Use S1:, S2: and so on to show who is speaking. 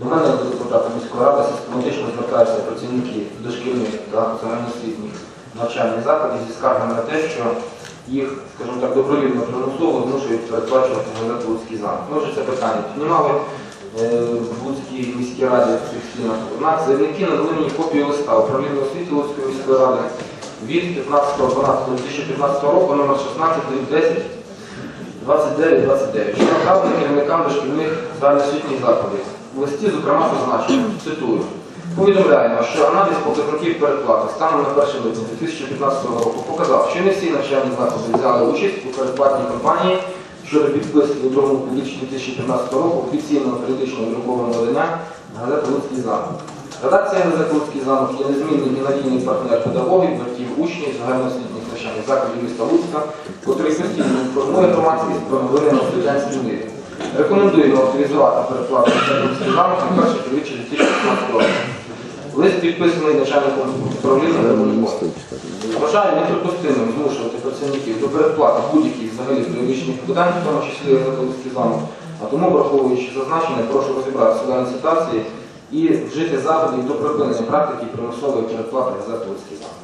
S1: До мене до депутата міської ради систематично звертаються працівники дошкільних та загальноосвітніх навчальних закладів зі скаргами на те, що їх, скажімо так, добровільно примусово змушують передплачувати газету «Луцький замок». Ми вже це питання піднімали е, в Луцькій міській раді стінах. Однак заявники надали мені копію листа управління освіти Луцької міської ради від 15.12.2015 року номер 16 10 29-29, що направлено керівникам дошкільних загальноосвітніх закладів. В листі, зокрема, зазначено, цитую, повідомляємо, що аналіз показників передплати станом на 1 липня 2015 року показав, що не всі навчальні заклади взяли участь у передплатній кампанії щодо підписки у другому півріччі 2015 року офіційного періодичного друкованого видання газети «Луцький замок». Редакція газети «Луцький замок є незмінний і надійний партнер педагогів, батьків, учнів, загальноосвітніх навчальних закладів міста Луцька, котрий постійно інформує громадськість про новини на студентській мірі. Рекомендуємо авторизувати переплату «Луцький замок на перше півріччя 2015 року. Лист підписаний начальником управління Верховної Вважаю неприпустимим змушувати працівників до передплати будь-яких взагалі періодичних видань, в тому числі газети замок. А тому, враховуючи зазначене, прошу розібратися в даній ситуації і вжити заходів до припинення практики примусової передплати газети «Луцький замок.